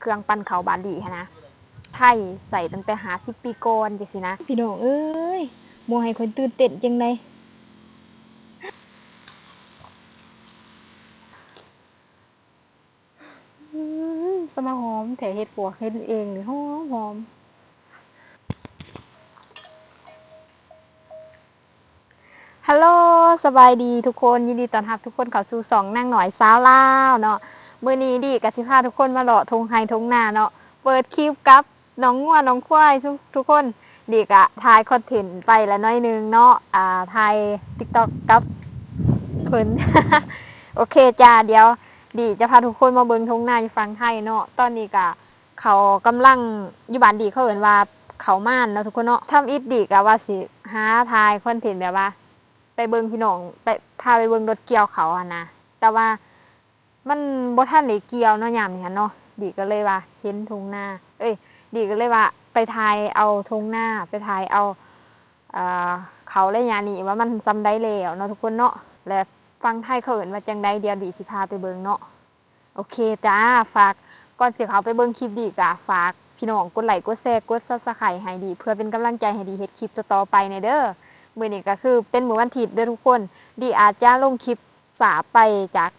เครื่องปั้นเขาบาลีค่ะนะไทยใส่ตั้งแต่หาสิบปีก่อนจังซี่นะ พี่น้องเอ้ยมัวให้คนตื่นเต้นจังไดอืมสมาหอมแถเฮ็ดปวกเฮ็ดเองนี่หอมหอ สบายดีทุกคนยินดีต้อนรับทุกคนเข้าสู่สองนั่งหน่อยสาวลาวเนาะมื้อนี้ดีกับสิพาทุกคนมาเลาะทงไฮทงนาเนาะเปิดคลิปกับน้องงัวน้องควายทุกทุกคนดีกะถ่ายคอนเทนต์ไปละน้อยนึงเนาะอ่าถ่าย TikTok กับเพิ่น โอเคจ้าเดี๋ยว ดีจะพาทุกคนมาเบิ่งทงนาอยู่ฟังไทยเนาะตอนนี้กะเขากำลังอยู่บ้านดีเขาเอิ้นว่าเขาม่านเนาะทุกคนเนาะทำอิดดีกะว่าสิหาถ่ายคอนเทนต์แบบว่า ไปเบิงพี่น้องไปพาไปเบิงรถเกี่ยวเขาอะนะแต่ว่ามันบ่ทันได้เกี่ยวเนาะยามนี้หั้นเนาะดีก็เลยว่าเห็นทงหน้า เอ้ย ดีก็เลยว่า ไปทายเอาทงหน้า ไปทายเอาเอ่อเขาและยานี่ว่ามันซำได้แล้วเนาะทุกคนเนาะและฟังไทยเขาเอินว่าจังใดเดียวดีสิพาไปเบิงเนาะโอเคจ้าฝากก่อนเสิเขาไปเบิงคลิปดีกะฝากพี่น้องกดไลค์กดแชร์กด Subscribe ให้ดี เพื่อเป็นกำลังใจให้ดีเฮ็ดคลิปต่อๆไปในเด้อ มือนี้ก็คือเป็นมือวันอาทิตย์เด้อทุกคน ดีอาจจะลงคลิปสาไปจาก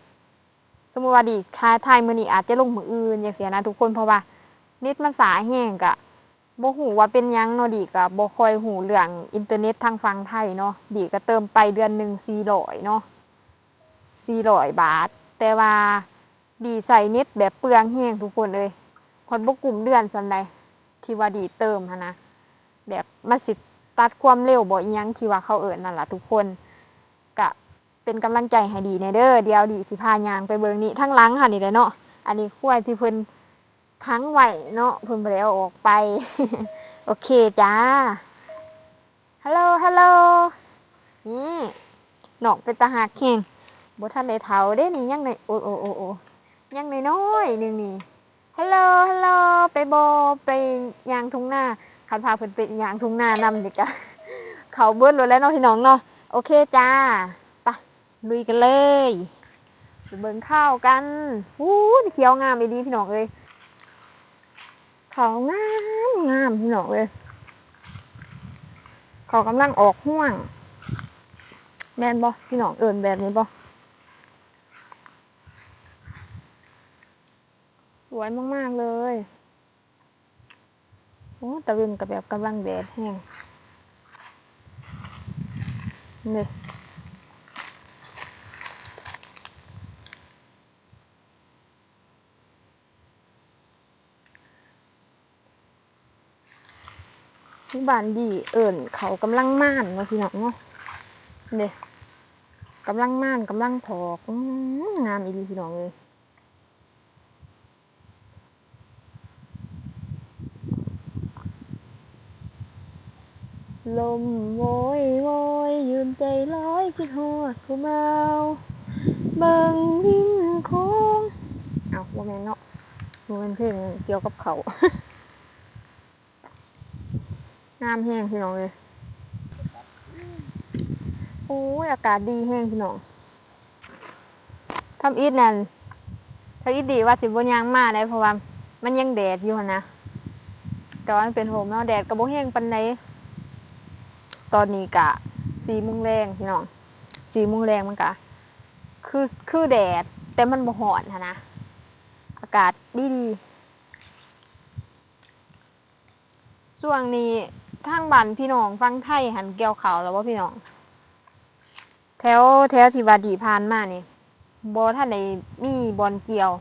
สมมติว่าดีคลาไทายมือนี้อาจจะลงมืออื่นอย่างเสียนะทุกคนเพราะว่านิดมันสาแห้งกะบ่หูว่าเป็นยังเนาะดีกะบ่คอยหูเรื่องอินเทอร์เน็ตทางฝั่งไทยเนาะดีก็เติมไปเดือนหนึ่ง400เนาะ400บาท แต่ว่าดีใส่เน็ตแบบเปลืองแห้งทุกคนเลยคนบ่กลุ่มเดือนสำใดที่ว่าดีเติมหั้นนะแบบมาสิ ตัดความเร็วบ่อีหยังที่ว่าเขาเอิญนั่นแหละทุกคนกะเป็นกำลังใจให้ดีในเด้อเดียวดีสิพายางไปเบิงนี่ทั้งหลังค่ะนี่แหละเนาะอันนี้ขั้วที่เพิ่นค้งไหวเนาะเพิ่นบ่ได้เออกไป โอเคจ้าฮัลโหลฮัลโหลนี่หนอกเป็นตาหักแข่งบ่ทันได้เฒ่าเด้นี่ยังในโอ้โอ้โอ้โอ้ยังน้อยๆหนึงนี่ฮัลโหลฮัลโหลไปบ่ไปยางทุ่งหน้า คันพาเพิ่นไปย่างทุ่งนานำดิกะเขาเบิ้ลรถแล้วเนาะพี่น้องเนาะโอเคจ้าไปลุยกันเลยเบิ่งข้าวกันอู้เขียวงามอีดีพี่น้องเอ้ยเขางามงามพี่น้องเอ้ยเขากำลังออกห่วงแม่นบ่พี่น้องเอิญแบบนี้บ่สวยมาก ๆ เลย โอ้ตะเวนกับแบบกำลังแดดแห้งนี่ที่บ้านดีเอิ่นเขากำลังม่านเนาพี่น้องเนาะนี่กำลังม่านกำลังถอกงามอีดีพี่น้องเลย ลมโวยโวยยืนใจร้อยคิดฮอดผู้เมาเบิ่งวิ่งโค้งเอาว่าแม่นเนาะม่นเพลงเกี่ยวกับเขางามแห้งพี่น้องเลยโอ้ยอากาศดีแห้งพี่น้องทำอีทนั่นถ้าอีทดีว่าสิบนยางมาได้เพราะว่ามันยังแดดอยู่นะแต่ว่ามันเป็นโฮมเนาะแดดกระโบแห้งปันไหน ตอนนี้กะสีมุงแรงพี่น้องสีมุงแรงมันกะคือคือแดด แต่มันบ่ฮ้อนหั้นะ อากาศดีดีช่วงนี้ทางบ้านพี่น้องฟังไทยหันเกี่ยวเขาแล้วว่าพี่น้อง แถวแถวที่วาดีผ่านมานี่บ่ท่านได้มีบอลเกี่ยว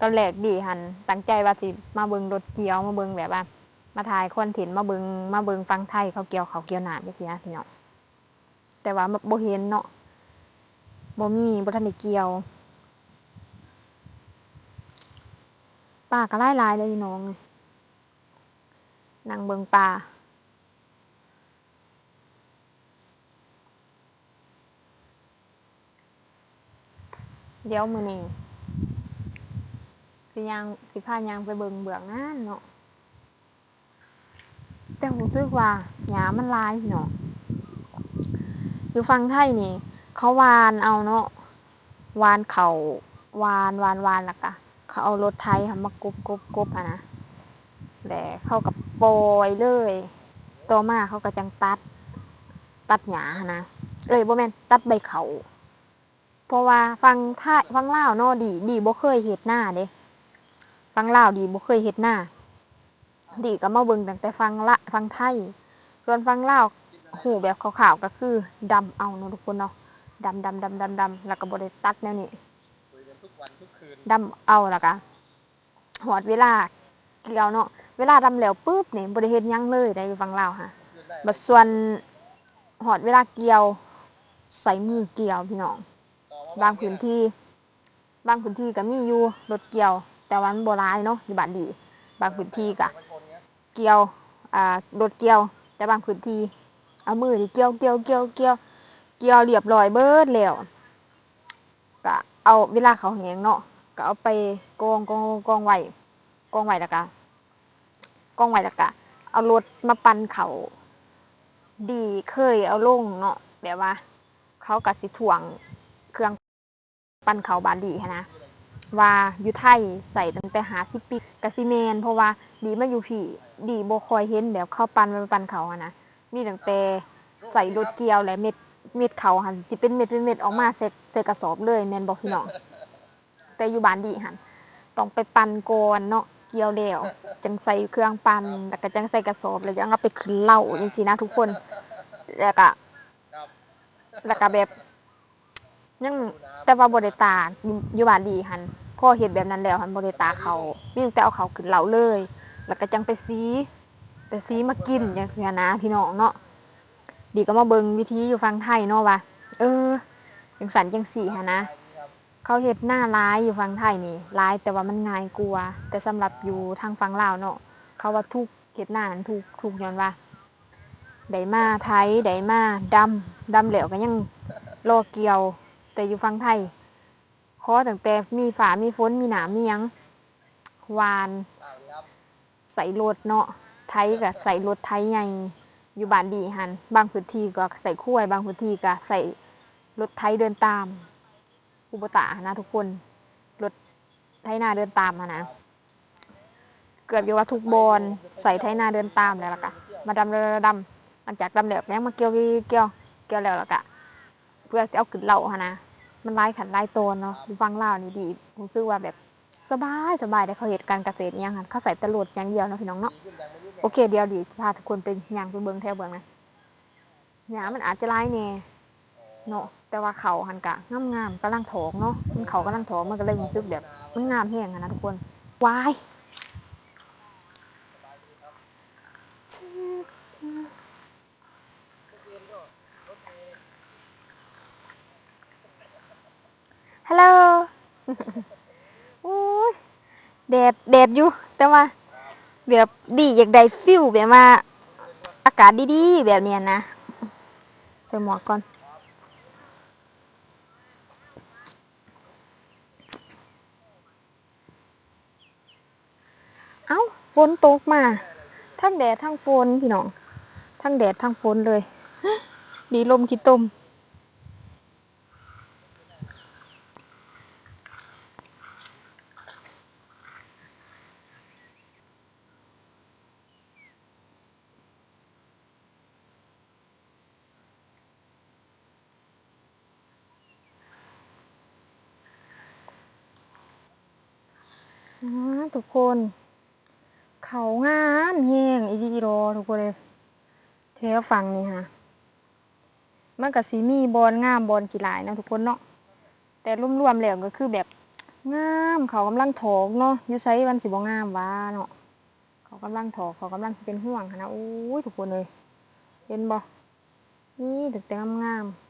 ตอนแรกดีหันตั้งใจว่าสิมาเบิงรถเกี่ยวมาเบิงแบบว่า มาถ่ายคอนเทนมาเบิงมาเบิงฟังไทยเขาเกี่ยวเขาเกี่ยวหนามจักเสียพี่น้องแต่ว่าโบเห็นเนาะโบมีบ่ทันได้เกี่ยวป้าก็หลายเลยพี่น้องนั่งเบิงปลาเดี๋ยวมือนี้สิยางสิพายางไปเบิงเบื้องงานเนาะ แต่ผมรู้สึกว่าหยามันลายพี่น้ออยู่ฟังไทยนี่ เขาวานเอาเนาะวานเขาวานวานวานล้วก็เขาเอารถไทยค่ะมากรุบกบกบอะนะแต่เข้ากับโปยเลยต่อมาเขาก็จังตัด ตัดหญ้าหั้นะเอ้ยบ่แม่นตัดใบเขาเพราะว่าฟังท่าฟังเล่าเนาะดี ดีบ่เคยเฮ็ดหน้าเด้ฟังเล่าดีบ่เคยเฮ็ดหน้า ดีก็มาเบิ่งตั้งแต่ฟังละฟังไทย ส่วนฟังลาวหูแบบขาวๆก็คือดำเอาเนาะทุกคนเนาะดำดำดำดำดำแล้วก็บ่ได้ตัดแนวนี้คุยกันทุกวันทุกคืนดำเอาแล้วก็หอดเวลาเกี่ยวเนาะเวลาดำแล้วปุ๊บนี่บ่ได้เฮ็ดยังเลยได้ฟังลาวค่ะบัดส่วนหอดเวลาเกี่ยว ใส่มือเกี่ยวพี่น้อง บางพื้นที่ บางพื้นที่ก็มีอยู่รถเกี่ยว แต่วันโบราณเนาะอยู่บ้านดี บางพื้นที่ก็ เกี่ยวอ่ารถเกี่ยว แต่บางพื้นที่เอามือนี่เกี่ยวเกี่ยวเกี่ยวเกี่ยวเกี่ยวเรียบร้อยเบิดแล้วก็เอาเวลาเขาแหงเนาะก็เอาไปกองกองกองไว้กองไว้แล้วก็กองไว้แล้วก็เอารถมาปั่นเขาดีเคยเอาลงเนาะแบบว่า เขากัสิถ่วงเครื่องปั่นเขาบานดีนะ ว่าอยู่ไทยใส่ตั้งแต่หาสิปีกะซิเมน เพราะว่าดีมาอยู่พี่ดีโบคอยเห็นแบบเข้าปันไปปันเขาอะนะมีตั้งแต่ใส่รถเกียวและเม็ดเม็ดเขาหันสิเป็นเม็ดเป็นเม็ดออกมาใส่ใส่กระสอบเลยแมนบอกพี่น้องแต่อยู่บ้านดีหันต้องไปปันก่อนเนาะเกี่ยวแล้วจังใส่เครื่องปั่นแล้วก็จังใส่กระสอบแล้วจังเอาไปขึ้นเหล้าจริงๆนะทุกคนแล้วก็แล้วก็แบบ ยังแต่ว่าบริตาอยู่บ้านดีหันพ่อเห็นแบบนั้นแล้วหันบริตาเขามีแต่เอาเขาขึ้นเหลาเลย แล้วก็จังไปซีไปซีมากินอย่างเงี้ยนะพี่น้องเนาะดีก็มาเบิงวิธีอยู่ฟังไทยเนาะว่าเออจังสันจังสี่ฮะนะ เขาเห็ดหน้าร้ายอยู่ฟังไทยนี่ร้ายแต่ว่ามันง่ายกลัว แต่สำหรับอยู่ทางฟังลาวเนาะเขาว่าทุกเห็ดหน้านั้นถูกถูกย้อนว่าไดมาไทยไดมาดำดำเหลวก็ยังรอเกียว แต่อยู่ฟังไทยขอตั้งแต่มีฝามีฝนมีหนามมีหยังวานอ่าครับใส่รถเนาะ ไทยกับใส่รถไทยใหญ่ อยู่บ้านดีหัน บางพื้นที่ก็ใส่คุ้วยบางพื้นที่ก็ใส่รถไทยเดินตาม อุปตะนะทุกคน รถไทยนาเดินตามมานะ เกือบอยู่ว่าทุกบอลใส่ไทยนาเดินตามแล้วล่ะกะ มาดำดำดำมันจากดำแล้วแม่งมาเกี่ยวเกี่ยวเกี่ยวแล้วล่ะกะ เพื่อเอาขึ้นเหล่าหะนะ มันไล่ขันไล่โตนเนาะดูฟังเล่าวนี่ดีรู้สึกว่าแบบสบายสบายได้เขาเหตุการณ์เกษตรอิหยังหันเขาใส่ตะโลดอย่างเดียวเนาะพี่น้องเนาะโอเคเดียวดีพาทุกคนไปย่างไปเบิ้งแถวเบิ้งนะหยามันอาจจะไล่แน่เนาะแต่ว่าเขาหันกะงามงามๆกำลังถอกเนาะมันเขากำลังถอกมันก็เลยรู้สึกแบบมันงามแห้งอะนะทุกคนวาย ฮัลโหลอุ้ยแดดแดดอยู่ แต่ว่าแบบดีอยากได้ฟิลแบบว่าอากาศดีๆ แบบเนี้ยนะใส่หมวกก่อนเอ้าฝนตกมา ทั้งแดดทั้งฝนพี่น้อง ทั้งแดดทั้งฝนเลย ดีลมคิดตม อ่า ทุกคน เขางามแห้งอีดีรอทุกคนเลยแถวฝั่งนี่ฮะมันก็สีมีบอลงามบอลกี่หลายนะทุกคนเนาะแต่รวมๆแล้วก็คือแบบงามเขากำลังถอกเนาะยูไซวันสิบงามว้าเนาะเขากำลังถอกเขากำลังเป็นห่วงนนะโอ้ยทุกคนเลยเห็นบ่นี่ถึงแต่งามๆ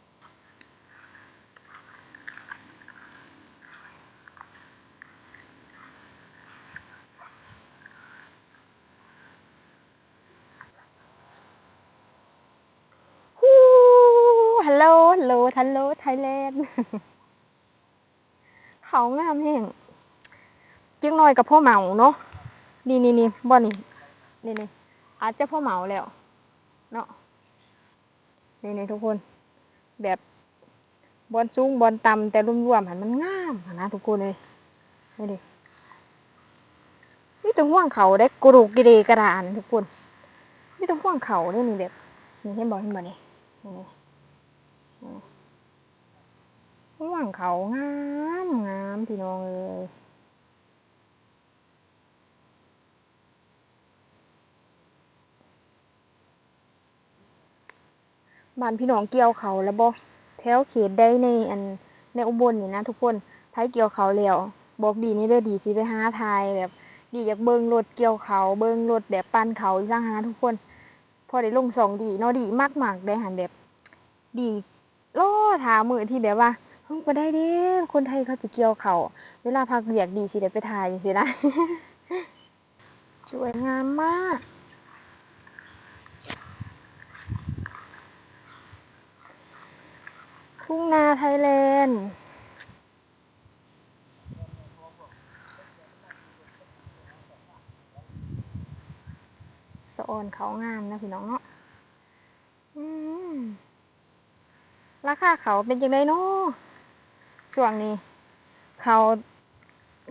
ฮู้ฮัลโหล ฮัลโหล ฮัลโหล ไทยแลนด์เขางามแห้งจึงน้อยกับพ่อเหมาเนาะนี่นี่นี่บ่นี่นี่นี่อาจจะพ่อเหมาแล้ว เนาะนี่นี่ทุกคน แบบบอลสูงบอลต่ำแต่รวมๆหันมันงามนะทุกคนเลยนี่ดินี่ต้องห่วงเขาได้กรูกกิเดกระดานทุกคนนี่ต้องห่วงเขาได้นี่แบบนี่เห็นบ่เห็นบ่นี่นี่นี่ ห่วงเขางามงามพี่น้องเอ้ยบ้านพี่น้องเกี่ยวเขาแล้วบ่แถวเขตได้ในอันในอุบลนี่นะทุกคนไผเกี่ยวเขาแล้วบอกดีนี่เด้อดีสิไปหาทายแบบ ดีอยากเบิ่งรถเกี่ยวเขาเบิ่งรถแบบปั่นเขาอีกต่างหากทุกคน พอได้ลงสองดีเนาะดีมากมากๆได้หันแบบ ดีล่อถามือที่แบบว่า เพิ่งไปได้เด้คนไทยเขาจะเกี่ยวเขาเวลาพักเรียกดีสิได้ไปถ่ายสินะ สวยงามมาก ทุ่งนาไทยแลนด์สะออนเขางามนะพี่น้องเนาะราคาเขาเป็นยังไงเนาะ ช่วงนี้ เขา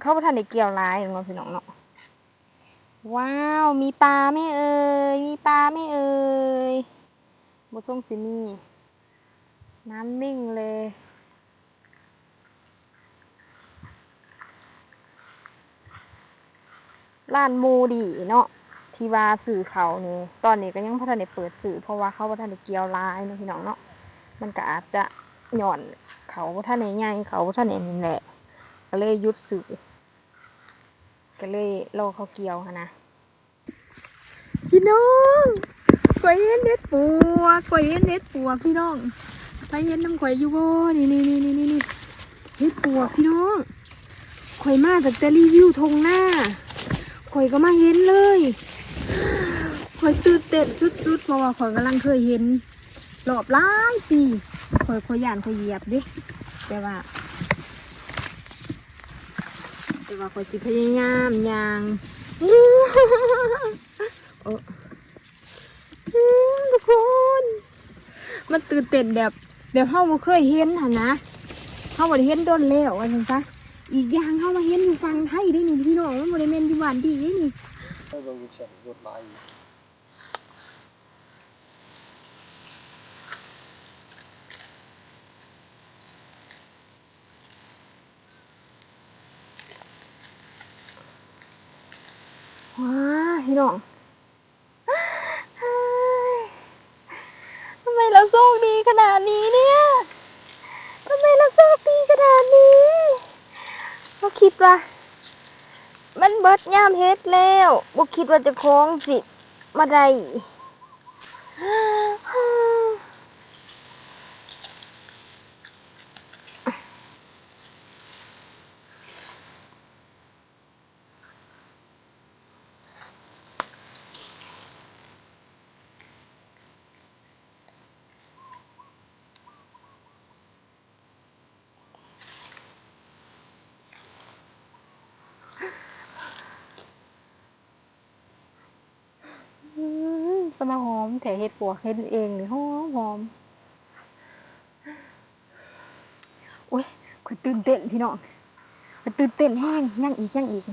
เขาประทานได้เกี่ยวหลายเนาะพี่น้องเนาะว้าว มีปลาไม่เอ่ยมีปลาไม่เอ่ยบทรงจินี่น้ำนิ่งเลย ร้านมูดีเนาะทีว่าสื่อเขานี่ตอนนี้ก็ยังพัฒนาเปิดสื่อเพราะว่าเขาพัฒนาเกี่ยวลายเนาะพี่น้องเนาะมันก็อาจจะหย่อน เขาพัฒนาใหญ่เขาพัฒนานี่แหละ ก็เลยยุดสื่อก็เลยรอเขาเกี่ยวหั้นะพี่น้องข่อยเห็นเด็ดปัวข่อยเห็นเด็ดปัวพี่น้องไปเห็นน้ำข่อยอยู่บ่นี่นี่นี่นี่นี่นี่เฮ็ดปัวพี่น้องข่อยมาจากแต่รีวิวทงหน้าข่อยก็มาเห็นเลยข่อยตื่นเต้นสุดๆเพราะว่าข่อยกำลังเคยเห็น รอบหลายปีข่อยข่อยย่านข่อยเหยียบดิแต่ว่า แต่ว่าขอยสิพยายามยางโอ้ทุกคนมันตื่นเต้นแบบแบบเฮาบ่เคยเห็นหั่นนะเฮาบ่ได้เห็นโดนแล้วว่าซั่นซะอีกอย่างเฮามาเห็นอยู่ฝั่งไทยได้นี่พี่น้องมันบ่ได้แม่นอยู่บ้านดีได้นี่ ให้เบิ่งเฉยรถไล่ ว้า พี่น้องทำไมเราโชคดีขนาดนี้เนี่ยทำไมเราโชคดีขนาดนี้เราคิดว่า มันเบิดย่ามเฮ็ดแล้วบ่คิดว่าจะคล้องจิตมาได้ อืม สมาหอมแต่เฮ็ดปวกเฮ็ดเองนี่หอมหอมโอ้ยข่อยตื่นเต้นพี่น้องข่อยตื่นเต้นแห้งยังอีกยังอีก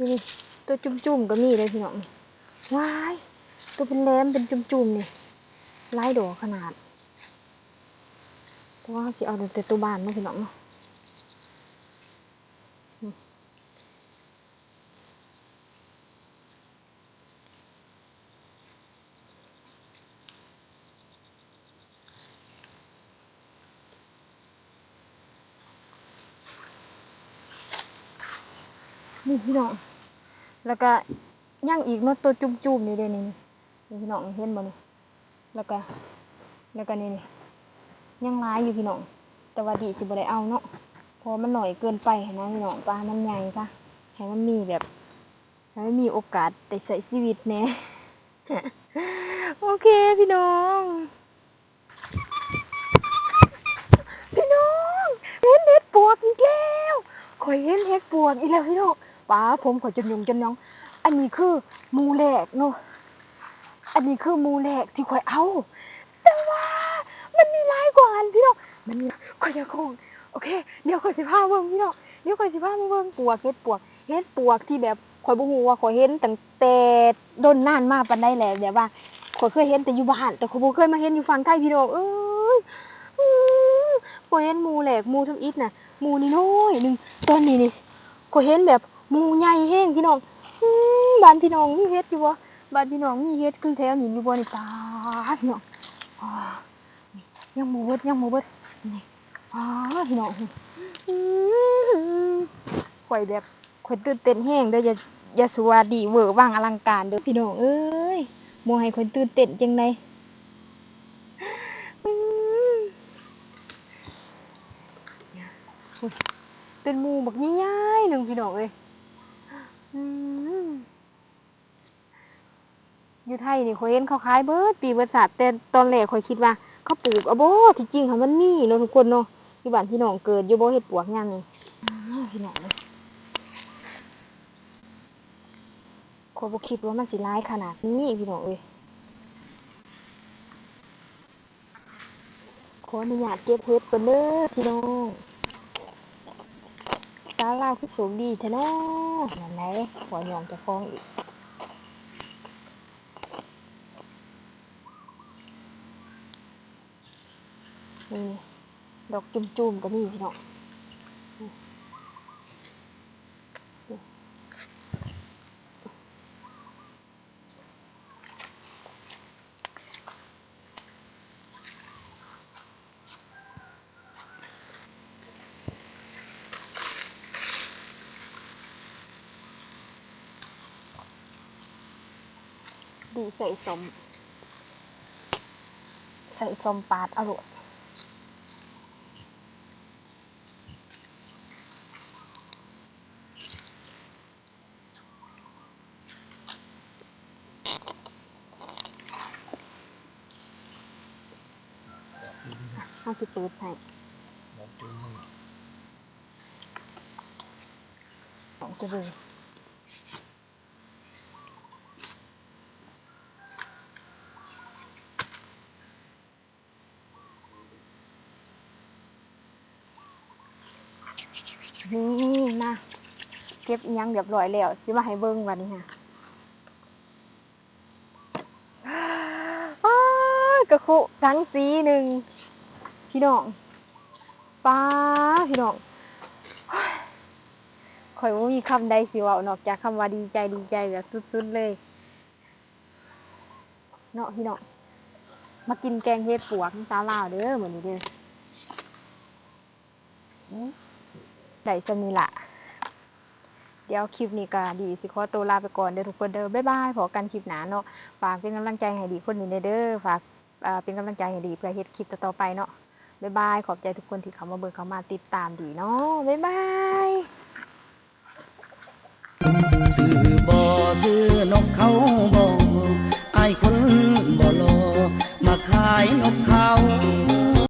นี่ตัวจุ่มๆก็มีเลยพี่น้องว้าย ตัวเป็นแหลมเป็นจุ่มๆนี่ไล่ดอกขนาด แต่ว่าสิเอาแต่ตัวบานเนาะพี่น้องเนาะอืมนี่พี่น้อง แล้วก็ย่างอีกเนาะตัวจุ่มๆนี่เด้นี่นี่นี่พี่น้องเห็นบ่นี่แล้วก็แล้วก็นี่นี่ ยังร้ายอยู่พี่น้อง แต่ว่าดีสิบ่ได้เอาเนาะเพราะมันหน่อยเกินไปนะพี่น้องปลามันใหญ่ซะให้มันมีแบบให้มันมีโอกาสได้ใช้ชีวิตแน่โอเคพี่น้องพี่น้องเห็นเห็ดปวกอีกแล้วข่อยเห็นเห็ดปวกอีกแล้วพี่น้องป้าผมข่อยจนยงจนน้อง อันนี้คือมูแหลกเนาะอันนี้คือมูแหลกที่ข่อยเอา วานพี่น้องมันมีข่อยจะคงโอเคเดี๋ยวข่อยสิพาเบิ่งพี่น้องเดี๋ยวข่อยสิพามาเบิ่งปวกเฮ็ดปวกเฮ็ดปวกที่แบบข่อยบ่ฮู้ว่าข่อยเห็นตั้งแต่ดนนานมาปานใดแหละแบบว่าข่อยเคยเห็นแต่อยู่บ้านแต่ข่อยบ่เคยมาเห็นอยู่ฝั่งไทยพี่น้องเอ้ยอื้อข่อยเห็นหมูแหลกหมูทำอิฐน่ะหมูนี่น้อยหนึงตอนนี้นี่ข่อยเห็นแบบหมูใหญ่แฮงพี่น้องอบ้านพี่น้องมีเฮ็ดอยู่บ่บ้านพี่น้องมีเฮ็ดคือแถวนี้อยู่บ่นี่ตาพี่น้องอ้านี่ ยังบ่เบิดยังบ่เบิดนี่อ้าพี่น้องข่อยแบบข่อยตื่นเต้นแฮงเด้ออย่าอย่าสวัสดีเวอร์ว่างอลังการเด้อพี่น้องเอ้ยบ่ให้ข่อยตื่นเต้นจังไดอื้ออุ๊ยเป็นหมู่บักใหญ่ๆหนึ่งพี่น้องเอ้ยอืม อยู่ไทยนี่ข่อยเห็นเขาขายเบิดปีเบิดศาสตร์แต่ตอนแรกข่อยคิดว่าเขาปลูกอาบ่ที่จริงค่ะมันมีเนาะทุกคนเนาะที่บ้านพี่น้องเกิดอยู่บ่เฮ็ดปวกยามนี้อ้าวพี่น้องเอ้ยข่อยบคิดว่ามันสิร้ายขนาดนี้พี่น้องเอ้ยขออนุญาตเก็บเฮ็ดก่อนเด้อพี่น้องสาลาคือสูงดีแท้เนาะนั่นไหนหัวยองจะฟ้องอีก นี่ดอกจุ่มๆก็มีพี่น้องดีใส่สม ใส่สมปาดอร่อย สิเปิดให้บอกตัวมึงสองจะเลยนี่มาเก็บยังเรียบร้อยแล้วสิมาให้เบิ่งวันนี้ค่ะกระคุทั้งสีหนึ่ง พี่น้องป้าพี่น้องข่อยว่ามีคำใดสิว่านอกจากคำว่าดีใจดีใจแบบสุดๆเลยเนาะพี่เนาะมากินแกงเห็ดปวกตาลาวเด้อเหมือนนี้เด้อได้จะมีละเดี๋ยวคลิปนี้ก็ดีสิขอตัวลาไปก่อนเด้อทุกคนเด้อบ๊ายบายพอกันคลิปหนาเนาะฝากเป็นกำลังใจให้ดีคนนี้เด้อฝากเป็นกำลังใจให้ดีเพื่อเฮ็ดคลิปต่อไปเนาะ บ๊ายบาย ขอบใจทุกคนที่เขามาเบิร์เขามาติดตามดีเนาะบ๊ายบายซื้อบอซื้อนกเขาบ่อไอคนบอลอมาขายนกเขา